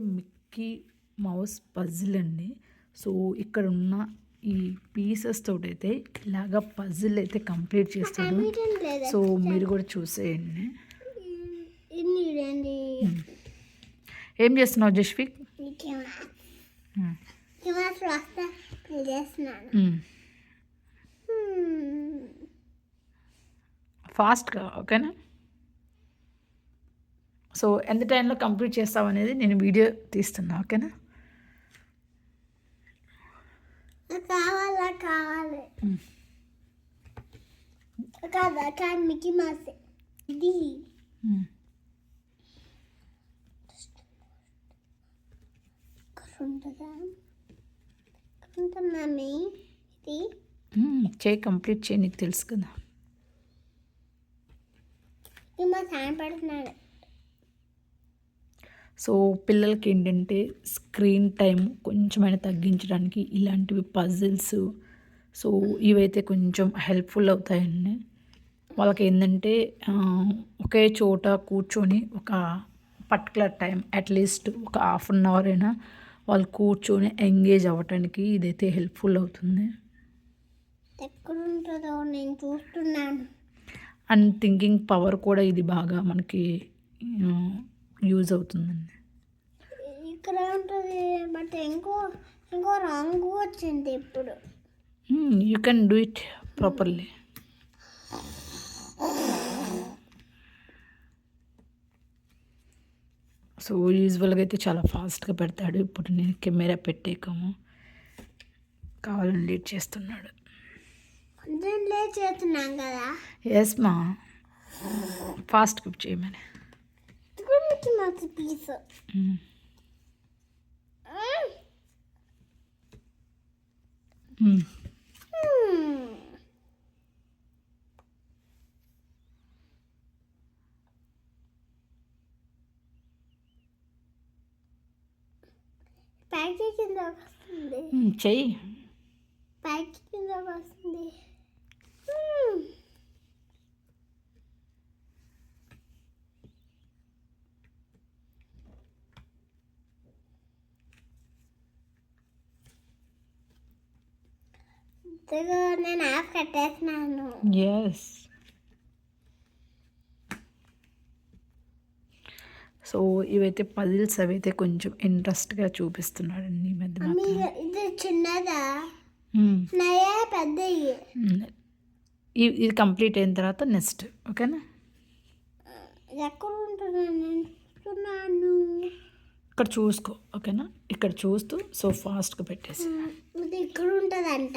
Mickey Mouse puzzle అండి. So ఇక్కడ ఉన్న ఈ పీసెస్ తోటి అయితే ఇలాగ పజిల్ అయితే కంప్లీట్ చేస్తాడు సో మీరు కూడా చూసేయండి. ఏం చేస్తున్నావు జస్విక్. ఫాస్ట్గా ఓకేనా? సో ఎంత టైంలో కంప్లీట్ చేస్తావు అనేది నేను వీడియో తీస్తున్నా ఓకేనా? కావాలా కావాలి. కాదా మౌస్. ఇది. చేయి కంప్లీట్ చేయి నీకు తెలుసు కదా. మా సాయం పడుతున్నాడు. సో పిల్లలకి ఏంటంటే స్క్రీన్ టైం కొంచెమైనా తగ్గించడానికి ఇలాంటివి పజిల్స్ సో ఇవైతే కొంచెం హెల్ప్ఫుల్ అవుతాయండి. వాళ్ళకి ఏంటంటే ఒకే చోట కూర్చొని ఒక పర్టికులర్ టైం అట్లీస్ట్ ఒక హాఫ్ అన్ అవర్ అయినా వాళ్ళు కూర్చొని ఎంగేజ్ అవ్వటానికి ఇదైతే హెల్ప్ఫుల్ అవుతుంది. నేను చూస్తున్నాను. అండ్ థింకింగ్ పవర్ కూడా ఇది బాగా మనకి యూజ్ అవుతుందండి. ఇక్కడ ఉంటుంది బట్ ఇంకో ఇంకో రంగు వచ్చింది ఇప్పుడు. You can do it properly so యూజువల్గా అయితే చాలా ఫాస్ట్గా పెడతాడు. ఇప్పుడు నేను కెమెరా పెట్టేకము. కావాలని లేట్ చేస్తున్నాడు. లేట్ చేస్తున్నాం కదా. ఎస్ మా ఫాస్ట్గా చేయమని. Piece Mm. Mm. పైకి కింద వస్తుంది చెయ్యి పైకి కింద వస్తుంది ఇదిగో నేను యాప్ కట్టేస్తున్నాను ఎస్ సో ఇవైతే పజిల్స్ అవి అయితే కొంచెం ఇంట్రెస్ట్గా చూపిస్తున్నాడండి ఈ మధ్య మాత్రం. ఇది చిన్నదా? Mm. నయా పెద్దవి ఇది కంప్లీట్ అయిన తర్వాత నెక్స్ట్ ఓకేనా? ఎక్కడ ఉంటుందో నేను చూస్తున్నాను. ఇక్కడ చూసుకో ఓకేనా? ఇక్కడ చూస్తూ సో ఫాస్ట్గా పెట్టేసి. ఇది ఇక్కడ ఉంటుందంట.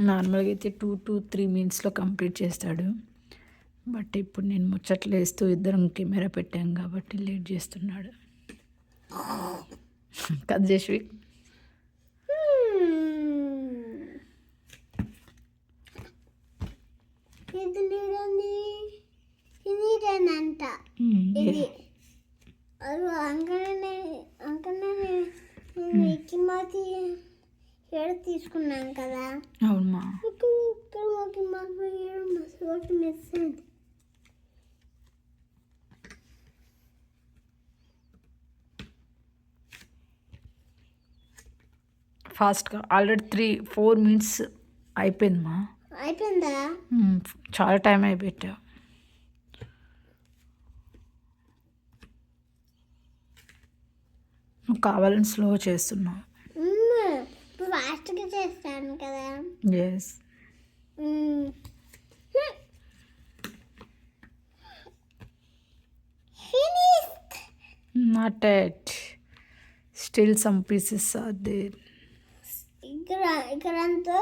నార్మల్గా అయితే టూ టు త్రీ మినిట్స్లో కంప్లీట్ చేస్తాడు. బట్ ఇప్పుడు నేను ముచ్చట్లు వేస్తూ ఇద్దరం కెమెరా పెట్టాం కాబట్టి లేట్ చేస్తున్నాడు. కట్ చేసి. Hmm. ఇది అంకనే అంకనే మిక్కీ మాతి ఏడు తీసుకున్నాను కదా. అవునమ్మా. ఇక్కడ ఇక్కడ మాకి ఏడు మసోటి మిస్ అయింది. ఫాస్ట్గా ఆల్రెడీ త్రీ ఫోర్ మినిట్స్ అయిపోయిందమ్మా. అయిపోయిందా. చాలా టైం అయిపెట్టా నువ్వు కావాలని స్లో చేస్తున్నావు. చేస్తాను కదా yes hmm. Finished. Not yet still some pieces are there ఇక్కడ ఇక్కడ అంతా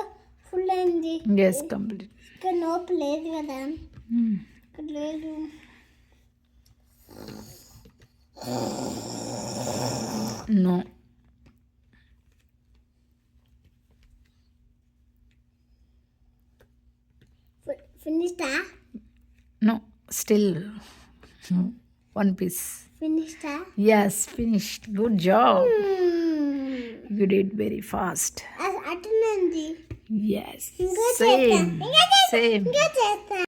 ఫుల్ అయింది ఎస్ కంప్లీట్ ఇక్కడ నోపు లేదు కదా Hmm. ఇక్కడ లేదు no ఫినిష్డా no still one piece ఫినిష్డా yes finished good job you did very fast అటునంది yes ఇంకా సేమ్ చేస్తా. ఇంకా చేస్తా. సేమ్ ఇంకా చేస్తా